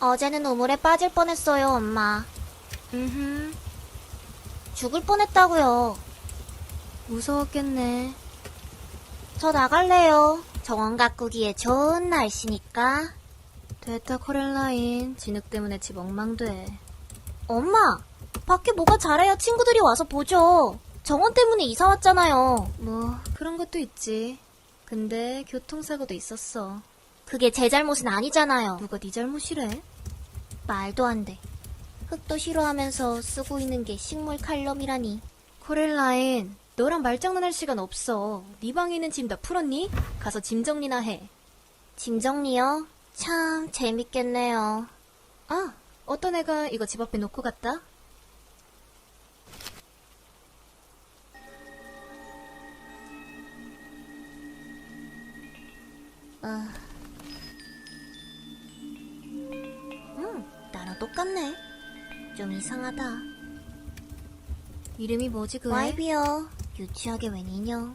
어제는 우물에 빠질 뻔했어요, 엄마. 음, 죽을 뻔했다고요. 무서웠겠네. 저 나갈래요. 정원 가꾸기에 좋은 날씨니까. 됐다, 코렐라인. 진흙 때문에 집 엉망돼. 엄마, 밖에 뭐가 잘해야 친구들이 와서 보죠. 정원 때문에 이사 왔잖아요. 뭐, 그런 것도 있지. 근데 교통사고도 있었어. 그게 제 잘못은 아니잖아요. 누가 네 잘못이래? 말도 안 돼. 흙도 싫어하면서 쓰고 있는 게 식물 칼럼이라니. 코렐라인, 너랑 말장난할 시간 없어. 네 방에 있는 짐 다 풀었니? 가서 짐 정리나 해. 짐 정리요? 참 재밌겠네요. 아, 어떤 애가 이거 집 앞에 놓고 갔다? 아. 똑같네. 좀 이상하다. 이름이 뭐지, 그 애? 와이비요. 유치하게 웬 인형.